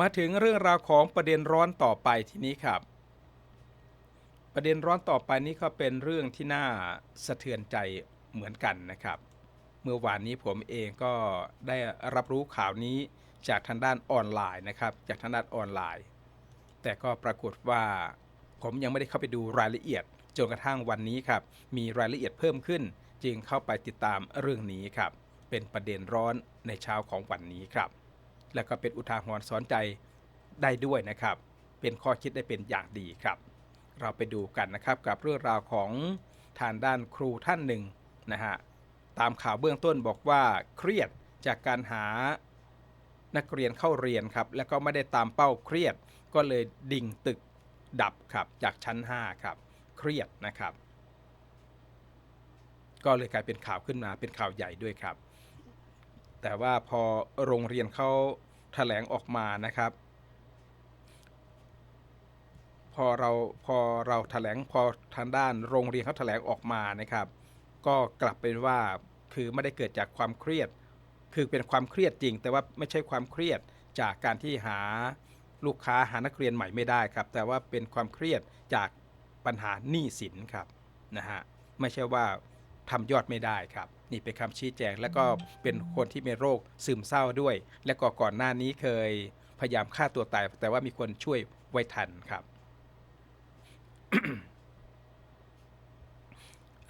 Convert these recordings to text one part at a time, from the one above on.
มาถึงเรื่องราวของประเด็นร้อนต่อไปทีนี้ครับ ประเด็นร้อนต่อไปนี้ก็เป็นเรื่องที่น่าสะเทือนใจเหมือนกันนะครับ เมื่อวานนี้ผมเองก็ได้รับรู้ข่าวนี้จากทางด้านออนไลน์นะครับ จากทางด้านออนไลน์ แต่ก็ปรากฏว่าผมยังไม่ได้เข้าไปดูรายละเอียดจนกระทั่งวันนี้ครับมีรายละเอียดเพิ่มขึ้น จึงเข้าไปติดตามเรื่องนี้ครับ เป็นประเด็นร้อนในเช้าของวันนี้ครับ และก็เป็นอุทาหรณ์สอนใจได้ด้วยนะครับ เป็นข้อคิดได้เป็นอย่างดีครับ เราไปดูกันนะครับกับเรื่องราวของทางด้านครูท่านหนึ่งนะฮะตามข่าวเบื้องต้นบอกว่าเครียดจากการหานักเรียนเข้าเรียนครับ แล้วก็ไม่ได้ตามเป้าเครียดก็เลยดิ่งตึกดับครับจากชั้น 5 ครับ เครียดนะครับ ก็เลยกลายเป็นข่าวขึ้นมาเป็นข่าวใหญ่ด้วยครับ แต่ว่าพอโรงเรียนเขาแถลงออกมานะครับ พอเราพอเราแถลงพอทางด้านโรงเรียนเขาแถลงออกมานะครับ ก็กลับเป็นว่าคือไม่ได้เกิดจากความเครียด คือเป็นความเครียดจริง แต่ว่าไม่ใช่ความเครียดจากการที่หาลูกค้าหานักเรียนใหม่ไม่ได้ครับ แต่ว่าเป็นความเครียดจากปัญหาหนี้สินครับนะฮะไม่ใช่ว่าทำยอดไม่ได้ครับ นี่เป็นคำชี้แจง แล้วก็เป็นคนที่มีโรคซึมเศร้าด้วย และก็ก่อนหน้านี้เคยพยายามฆ่าตัวตาย แต่ว่ามีคนช่วยไว้ทันครับ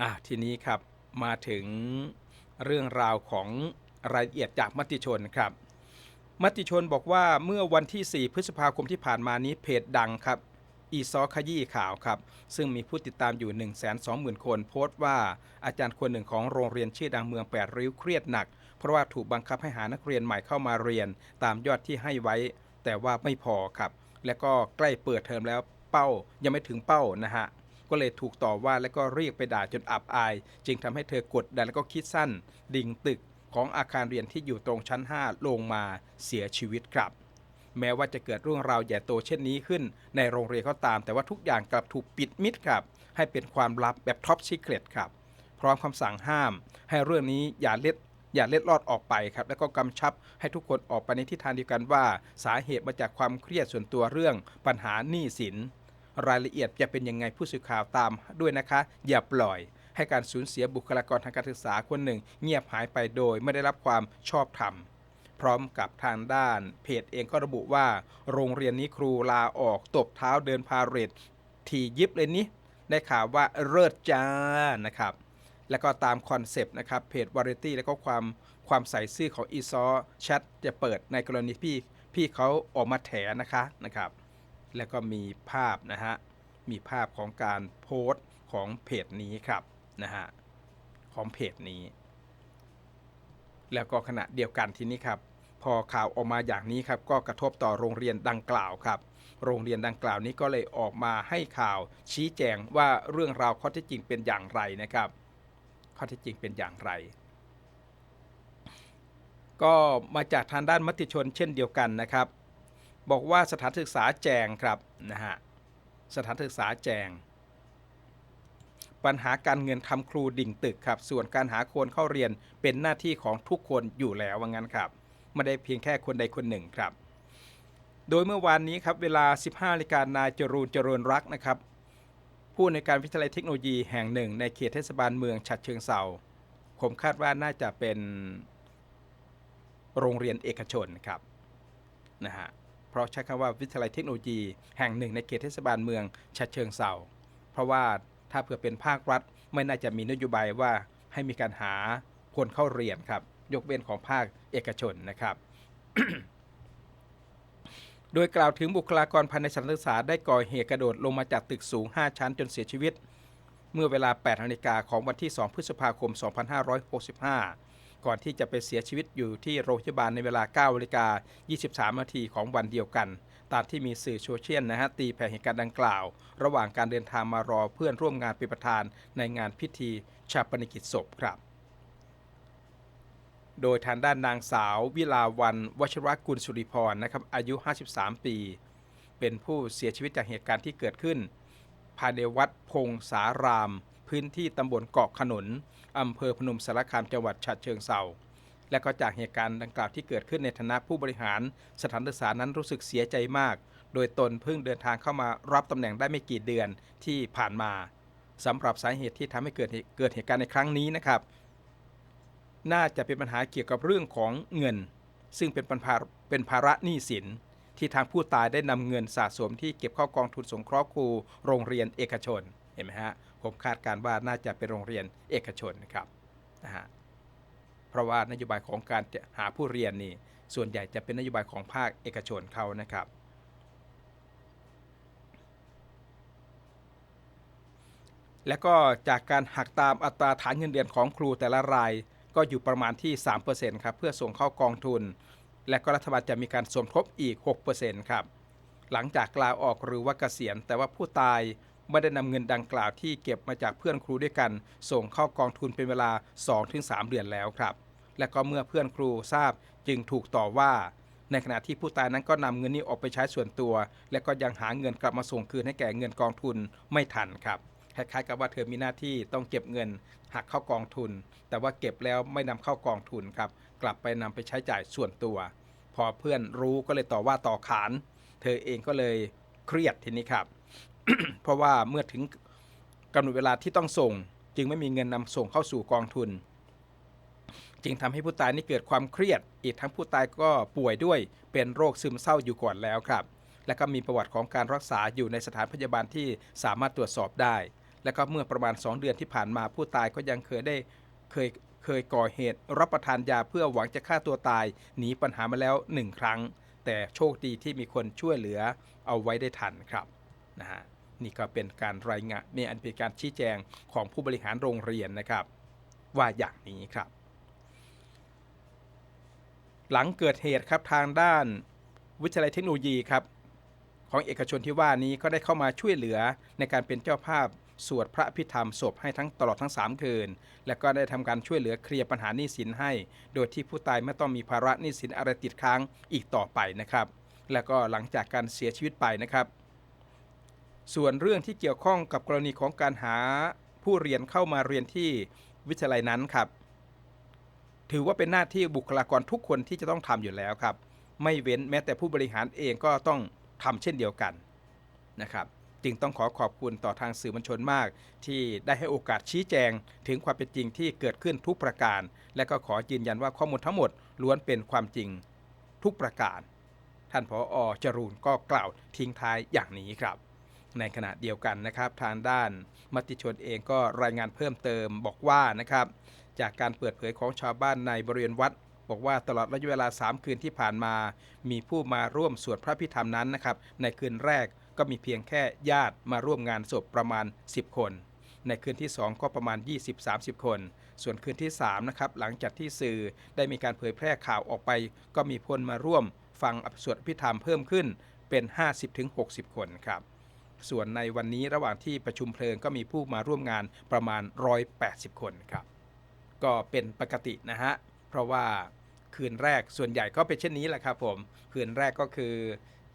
อะทีนี้ครับมาถึงเรื่องราวของรายละเอียดจากมติชนครับ มติชนบอกว่าเมื่อวันที่ 4 พฤษภาคมที่ผ่านมานี้เพจดังครับ อีซอขยี้ข่าวครับ ซึ่งมีผู้ติดตามอยู่ 1 2 0 0 0 0 คน โพสต์ว่าอาจารย์คนหนึ่งของโรงเรียนชื่อดังเมืองแปดริ้วเครียดหนัก เพราะว่าถูกบังคับให้หานักเรียนใหม่เข้ามาเรียน ตามยอดที่ให้ไว้ แต่ว่าไม่พอครับ และก็ใกล้เปิดเทอมแล้วเป้ายังไม่ถึงเป้านะฮะก็เลยถูกต่อว่าและก็เรียกไปด่าจนอับอาย จึงทำให้เธอกดดันและก็คิดสั้น ดิ่งตึกของอาคารเรียนที่อยู่ตรงชั้น 5 ลงมาเสียชีวิตครับ แม้ว่าจะเกิดเรื่องราวใหญ่โตเช่นนี้ขึ้น ในโรงเรียนก็ตาม แต่ว่าทุกอย่างกลับถูกปิดมิดครับ ให้เป็นความลับแบบท็อปซีเครตครับ พร้อมคำสั่งห้าม ให้เรื่องนี้อย่าเล็ดอย่าเล็ดลอดออกไปครับ แล้วก็กำชับให้ทุกคนออกไปในทิศทางเดียวกันว่า สาเหตุมาจากความเครียดส่วนตัวเรื่อง ปัญหาหนี้สิน รายละเอียดจะเป็นยังไงผู้สื่อข่าวตามด้วยนะคะ อย่าปล่อย ให้การสูญเสียบุคลากรทางการศึกษาคนหนึ่ง เงียบหายไปโดยไม่ได้รับความชอบธรรม พร้อมกับทางด้านเพจเองก็ระบุว่า โรงเรียนนี้ครูลาออกตบเท้าเดินพาเหรดทียิบเลยนี่ได้ข่าวว่าเลิศจ้านะครับ แล้วก็ตามคอนเซปต์นะครับเพจวาไรตี้แล้วก็ความความใส่ซื่อของอีซอแชทจะเปิดในกรณีพี่พี่เขาออกมาแถนะคะนะครับ แล้วก็มีภาพนะฮะมีภาพของการโพสต์ของเพจนี้ครับนะฮะของเพจนี้ แล้วก็ขณะเดียวกันทีนี้ครับ พอข่าวออกมาอย่างนี้ครับก็กระทบต่อโรงเรียนดังกล่าวครับ โรงเรียนดังกล่าวนี้ก็เลยออกมาให้ข่าว ชี้แจงว่าเรื่องราวข้อเท็จจริงเป็นอย่างไรนะครับ ข้อเท็จจริงเป็นอย่างไร ก็มาจากทางด้านมติชนเช่นเดียวกันนะครับ บอกว่าสถานศึกษาแจงครับนะฮะสถานศึกษาแจงปัญหาการเงินทำครูดิ่งตึกครับ ส่วนการหาคนเข้าเรียนเป็นหน้าที่ของทุกคนอยู่แล้วว่างั้นครับ ไม่ได้เพียงแค่คนใดคนหนึ่งครับ โดยเมื่อวานนี้ครับเวลา 15นาฬิกานายจรูนเจริญรักนะครับ ผู้ในการวิทยาลัยเทคโนโลยีแห่งหนึ่ง ในเขตเทศบาลเมืองฉัดเชิงเซาผมคาดว่าน่าจะเป็นโรงเรียนเอกชนครับนะฮะเพราะใช้คำว่าวิทยาลัยเทคโนโลยี แห่งหนึ่งในเขตเทศบาลเมืองฉะเชิงเซาเพราะว่าถ้าเผื่อเป็นภาครัฐ ไม่น่าจะมีนโยบายว่าให้มีการหาคนเข้าเรียนครับยกเว้นของภาคเอกชนนะครับ โดยกล่าวถึงบุคลากรภายในสถานศึกษาได้ก่อเหตุกระโดดลงมาจากตึกสูง 5 ชั้นจนเสียชีวิต เมื่อเวลา 8นาฬิกาของวันที่ 2 พฤษภาคม 2565 ก่อนที่จะไปเสียชีวิตอยู่ที่โรงพยาบาลในเวลา9นาฬิกา23นาทีของวันเดียวกันตามที่มีสื่อโซเชียลนะฮะตีแผ่เหตุการณ์ดังกล่าว ระหว่างการเดินทางมารอเพื่อนร่วมงานเป็นประธานในงานพิธีชาปนกิจศพครับ โดยทางด้านนางสาววิลาวันวชรกุลสุริพรนะครับอายุ 53 ปี เป็นผู้เสียชีวิตจากเหตุการณ์ที่เกิดขึ้น ภายในวัดพงสาราม พื้นที่ตำบลเกาะขนุนอำเภอพนมสารคามจังหวัดฉะเชิงเซาและก็จากเหตุการณ์ดังกล่าวที่เกิดขึ้นในฐานะผู้บริหาร สถานศึกษานั้นรู้สึกเสียใจมาก โดยตนเพิ่งเดินทางเข้ามารับตำแหน่งได้ไม่กี่เดือนที่ผ่านมาสำหรับสาเหตุที่ทำให้เกิดเกิดเหตุการณ์ในครั้งนี้นะครับ น่าจะเป็นปัญหาเกี่ยวกับเรื่องของเงิน ซึ่งเป็นปัญหาเป็นภาระหนี้สิน ที่ทางผู้ตายได้นำเงินสะสมที่เก็บเข้ากองทุนสงเคราะห์ครูโรงเรียนเอกชนเห็นไหมฮะผมคาดการณ์ว่าน่าจะเป็นโรงเรียนเอกชนนะครับนะฮะเพราะว่านโยบายของการหาผู้เรียนนี่ส่วนใหญ่จะเป็นนโยบายของภาคเอกชนเขานะครับ และก็จากการหักตามอัตราฐานเงินเดือนของครูแต่ละราย ก็อยู่ประมาณที่ 3%ครับเพื่อส่งเข้ากองทุน และก็รัฐบาลจะมีการสมทบอีก 6%ครับหลังจากลาออกหรือว่าเกษียณ แต่ว่าผู้ตายไม่ได้นำเงินดังกล่าวที่เก็บมาจากเพื่อนครูด้วยกัน ส่งเข้ากองทุนเป็นเวลา 2-3 เดือนแล้วครับ และก็เมื่อเพื่อนครูทราบจึงถูกต่อว่า ในขณะที่ผู้ตายนั้นก็นำเงินนี้ออกไปใช้ส่วนตัว และก็ยังหาเงินกลับมาส่งคืนให้แก่เงินกองทุนไม่ทันครับ คล้ายๆกับว่าเธอมีหน้าที่ต้องเก็บเงินหักเข้ากองทุน แต่ว่าเก็บแล้วไม่นำเข้ากองทุนครับกลับไปนำไปใช้จ่ายส่วนตัว พอเพื่อนรู้ก็เลยต่อว่าต่อขาน เธอเองก็เลยเครียดทีนี้ครับ เพราะว่าเมื่อถึงกำหนดเวลาที่ต้องส่ง จึงไม่มีเงินนำส่งเข้าสู่กองทุน จึงทำให้ผู้ตายนี่เกิดความเครียด อีกทั้งผู้ตายก็ป่วยด้วยเป็นโรคซึมเศร้าอยู่ก่อนแล้วครับ และก็มีประวัติของการรักษาอยู่ในสถานพยาบาลที่สามารถตรวจสอบได้ และก็เมื่อประมาณ 2 เดือนที่ผ่านมาผู้ตายก็ยังเคยได้เคยเคยก่อเหตุ รับประทานยาเพื่อหวังจะฆ่าตัวตาย หนีปัญหามาแล้ว1ครั้ง แต่โชคดีที่มีคนช่วยเหลือเอาไว้ได้ทันครับนะฮะนี่ก็เป็นการรายงานนี่อันเป็นการชี้แจงของผู้บริหารโรงเรียนนะครับ ว่าอย่างนี้ครับ หลังเกิดเหตุครับทางด้านวิทยาลัยเทคโนโลยีครับของเอกชนที่ว่านี้ก็ได้เข้ามาช่วยเหลือในการเป็นเจ้าภาพ สวดพระพิธรรมศพให้ทั้งตลอดทั้ง 3 คืน และก็ได้ทำการช่วยเหลือเคลียร์ปัญหาหนี้สินให้ โดยที่ผู้ตายไม่ต้องมีภาระหนี้สินอะไรติดค้างอีกต่อไปนะครับ และก็หลังจากการเสียชีวิตไปนะครับ ส่วนเรื่องที่เกี่ยวข้องกับกรณีของการหาผู้เรียนเข้ามาเรียนที่วิทยาลัยนั้นครับ ถือว่าเป็นหน้าที่บุคลากรทุกคนที่จะต้องทำอยู่แล้วครับ ไม่เว้นแม้แต่ผู้บริหารเองก็ต้องทำเช่นเดียวกันนะครับ จึงต้องขอขอบคุณต่อทางสื่อมวลชนมาก ที่ได้ให้โอกาสชี้แจง ถึงความเป็นจริงที่เกิดขึ้นทุกประการ และก็ขอยืนยันว่าข้อมูลทั้งหมดล้วนเป็นความจริงทุกประการ ท่านผออจรูนก็กล่าวทิ้งท้ายอย่างนี้ครับ ในขณะเดียวกันนะครับ ทางด้านมติชนเองก็รายงานเพิ่มเติมบอกว่านะครับ จากการเปิดเผยของชาวบ้านในบริเวณวัดบอกว่าตลอดระยะเวลา 3 คืนที่ผ่านมา มีผู้มาร่วมสวดพระพิธรรมนั้นนะครับ ในคืนแรก ก็มีเพียงแค่ญาติมาร่วมงานศพประมาณ 10 คน ในคืนที่ 2 ก็ประมาณ 20-30 คน ส่วนคืนที่3นะครับหลังจากที่สื่อได้มีการเผยแพร่ข่าวออกไป ก็มีคนมาร่วม ฟังอภิสวดพิธรรมเพิ่มขึ้นเป็น 50-60 คนครับส่วนในวันนี้ระหว่างที่ประชุมเพลิงก็มีผู้มาร่วมงานประมาณ 180 คนครับ ก็เป็นปกตินะฮะ เพราะว่าคืนแรกส่วนใหญ่ก็เป็นเช่นนี้แหละครับผม คืนแรกก็คือ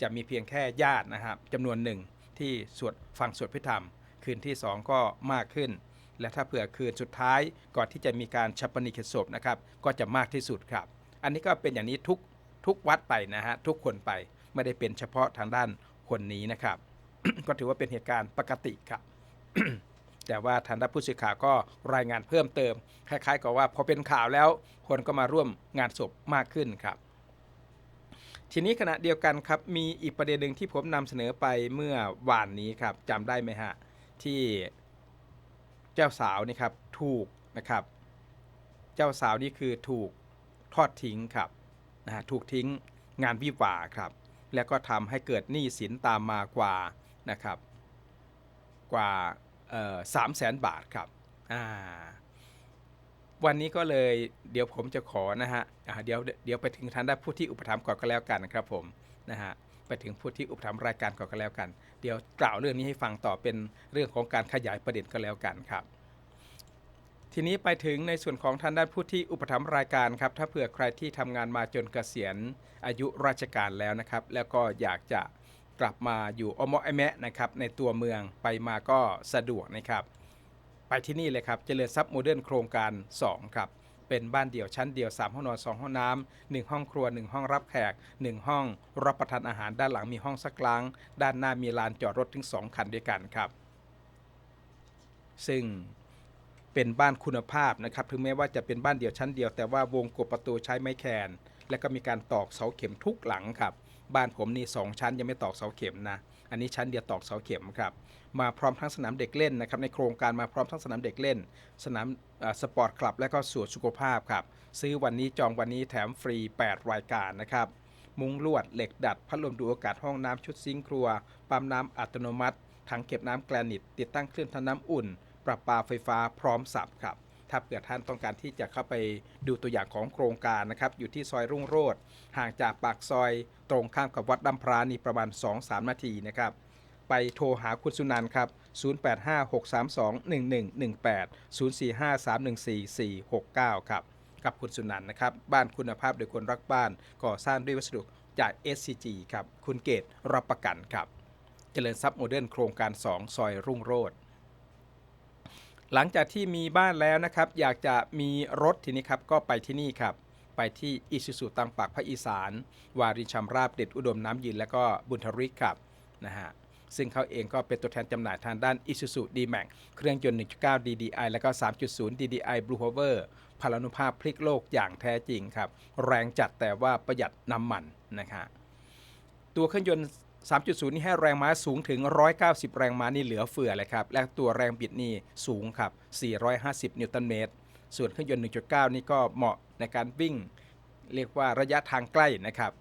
จะมีเพียงแค่ญาตินะครับจำนวนหนึ่งที่สวดฟังสวดพิธรรม คืนที่ 2 ก็มากขึ้น และถ้าเผื่อคืนสุดท้ายก่อนที่จะมีการชัปนิกศพนะครับก็จะมากที่สุดครับ อันนี้ก็เป็นอย่างนี้ทุกทุกวัดไปนะฮะทุกคนไปไม่ได้เป็นเฉพาะทางด้านคนนี้นะครับ ก็ถือว่าเป็นเหตุการณ์ปกติครับ แต่ว่าทางด้านผู้สื่อข่าวก็รายงานเพิ่มเติม คล้ายๆ กับว่าพอเป็นข่าวแล้วคนก็มาร่วมงานศพมากขึ้นครับ ทีนี้ขณะเดียวกันครับมีอีกประเด็นหนึ่งที่ผมนำเสนอไปเมื่อวานนี้ครับจำได้ไหมฮะ ที่เจ้าสาวนี่ครับถูกนะครับ เจ้าสาวนี่คือถูกทอดทิ้งครับนะฮะถูกทิ้งงานวิวาครับ แล้วก็ทำให้เกิดหนี้สินตามมากว่านะครับ กว่าสามแสนบาทครับอ่า วันนี้ก็เลยเดี๋ยวผมจะขอนะฮะเดี๋ยวเดี๋ยวไปถึงทางด้านผู้ที่อุปถัมภ์ก่อนก็แล้วกันครับผมนะฮะไปถึงผู้ที่อุปถัมภ์รายการก่อนก็แล้วกัน เดี๋ยวกล่าวเรื่องนี้ให้ฟังต่อเป็นเรื่องของการขยายประเด็นก็แล้วกันครับ ทีนี้ไปถึงในส่วนของทางด้านผู้ที่อุปถัมภ์รายการครับ ถ้าเผื่อใครที่ทำงานมาจนเกษียณอายุราชการแล้วนะครับ แล้วก็อยากจะกลับมาอยู่อมอไอแมะนะครับในตัวเมืองไปมาก็สะดวกนะครับ ไปที่นี่เลยครับเจริญทรัพย์โมเดิร์นโครงการ 2 ครับ เป็นบ้านเดี่ยวชั้นเดียว 3 ห้องนอน 2 ห้องน้ำ1ห้องครัว 1 ห้องรับแขก 1 ห้อง รับประทานอาหารด้านหลังมีห้องซักล้าง ด้านหน้ามีลานจอดรถถึง 2 คันด้วยกันครับ ซึ่งเป็นบ้านคุณภาพนะครับถึงแม้ว่าจะเป็นบ้านเดี่ยวชั้นเดียวแต่ว่าวงกบประตูใช้ไม้แคน และก็มีการตอกเสาเข็มทุกหลังครับ บ้านผมนี่สองชั้นยังไม่ตอกเสาเข็มนะ อันนี้ชั้นเดียวตอกเสาเข็มครับ มาพร้อมทั้งสนามเด็กเล่นนะครับ ในโครงการมาพร้อมทั้งสนามเด็กเล่น สนามสปอร์ตคลับ และก็สวนสุขภาพครับ ซื้อวันนี้จองวันนี้แถมฟรี 8 รายการนะครับ มุ้งลวดเหล็กดัด พัดลมดูอากาศห้องน้ำชุดซิงค์ครัว ปั๊มน้ำอัตโนมัติ ถังเก็บน้ำแกรนิต ติดตั้งเครื่องทำน้ำอุ่น ประปาไฟฟ้าพร้อมสับครับ ถ้าเผื่อท่านต้องการที่จะเข้าไปดูตัวอย่างของโครงการนะครับอยู่ที่ซอยรุ่งโรจน์ห่างจากปากซอยตรงข้ามกับวัดดำพรานี่ประมาณ 2-3 นาทีนะครับไปโทรหาคุณสุนันท์ครับ 0856321118 0453144469 ครับ กับคุณสุนันท์นะครับ บ้านคุณภาพโดยคนรักบ้าน ก่อสร้างด้วยวัสดุจาก SCG ครับ คุณเกตรับประกันครับ เจริญทรัพย์โมเดิร์นโครงการ 2 ซอยรุ่งโรจน์ หลังจากที่มีบ้านแล้วนะครับ อยากจะมีรถทีนี้ครับก็ไปที่นี่ครับ ไปที่อิสุสุตังปากภาคอีสาน วารินชำราบเด็ดอุดมน้ำยืน และก็บุญทริกครับนะฮะซึ่งเขาเองก็เป็นตัวแทนจำหน่ายทางด้าน Isuzu D-Max เครื่องยนต์ 1.9 DDI แล้วก็ 3.0 DDI Blue Power พลานุภาพพลิกโลกอย่างแท้จริงครับ แรงจัดแต่ว่าประหยัดน้ำมันนะฮะตัวเครื่องยนต์ 3.0 นี่ให้แรงม้าสูงถึง 190 แรงม้านี่เหลือเฟือเลยครับ และตัวแรงบิดนี่สูงครับ 450 นิวตันเมตร ส่วนเครื่องยนต์ 1.9 นี่ก็เหมาะในการวิ่ง เรียกว่าระยะทางใกล้นะครับ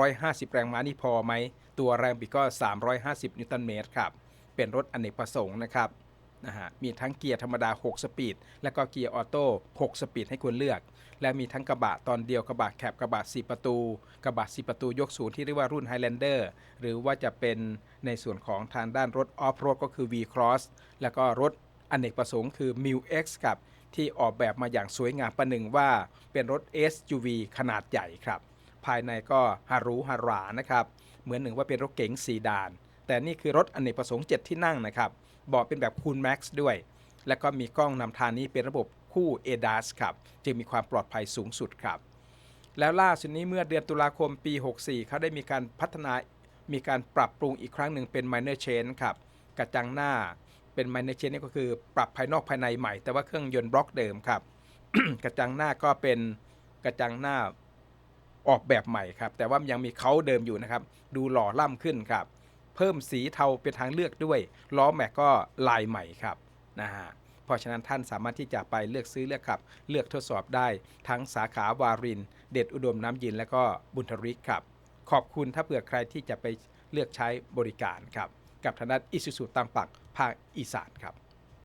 150 แรงม้านี่พอไหม ตัวแรงบิดก็ 350 นิวตันเมตรครับ เป็นรถอเนกประสงค์นะครับ นะฮะมีทั้งเกียร์ธรรมดา 6 สปีด แล้วก็เกียร์ออโต้ 6 สปีดให้คุณเลือก และมีทั้งกระบะตอนเดียวกระบะแคบกระบะ 4 ประตู กระบะ 4 ประตูยกสูงที่เรียกว่ารุ่น Highlander หรือว่าจะเป็นในส่วนของทางด้านรถออฟโรดก็คือ V-Cross แล้วก็รถอเนกประสงค์คือ m i l X ครับที่ออกแบบมาอย่างสวยงามประหนึ่งว่าเป็นรถ SUV ขนาดใหญ่ครับ ภายในก็ฮารูฮารานะครับ เหมือนหนึ่งว่าเป็นรถเก๋งสีดาน แต่นี่คือรถอเนกประสงค์7ที่นั่งนะครับเบาะเป็นแบบคูลแม็กซ์ด้วย แล้วก็มีกล้องนำทางนี้เป็นระบบคู่ ADAS ครับจึงมีความปลอดภัยสูงสุดครับ แล้วล่าสุดนี้เมื่อเดือนตุลาคมปี 64 เขาได้มีการพัฒนามีการปรับปรุงอีกครั้งหนึ่งเป็น minor change ครับกระจังหน้าเป็น minor change นี่ก็คือปรับภายนอกภายในใหม่ แต่ว่าเครื่องยนต์บล็อกเดิมครับ กระจังหน้าก็เป็นกระจังหน้าออกแบบใหม่ครับ แต่ว่ายังมีเขาเดิมอยู่นะครับ ดูหล่อล่ำขึ้นครับ เพิ่มสีเทาเป็นทางเลือกด้วย ล้อแม็กก็ลายใหม่ครับนะฮะเพราะฉะนั้นท่านสามารถที่จะไปเลือกซื้อเลือกขับ เลือกทดสอบได้ ทั้งสาขาวาริน เด็ดอุดมน้ำยินและก็บุญทริกครับ ขอบคุณถ้าเผื่อใครที่จะไปเลือกใช้บริการครับ กับทางด้านอิสุสุตังปักภาคอีสานครับ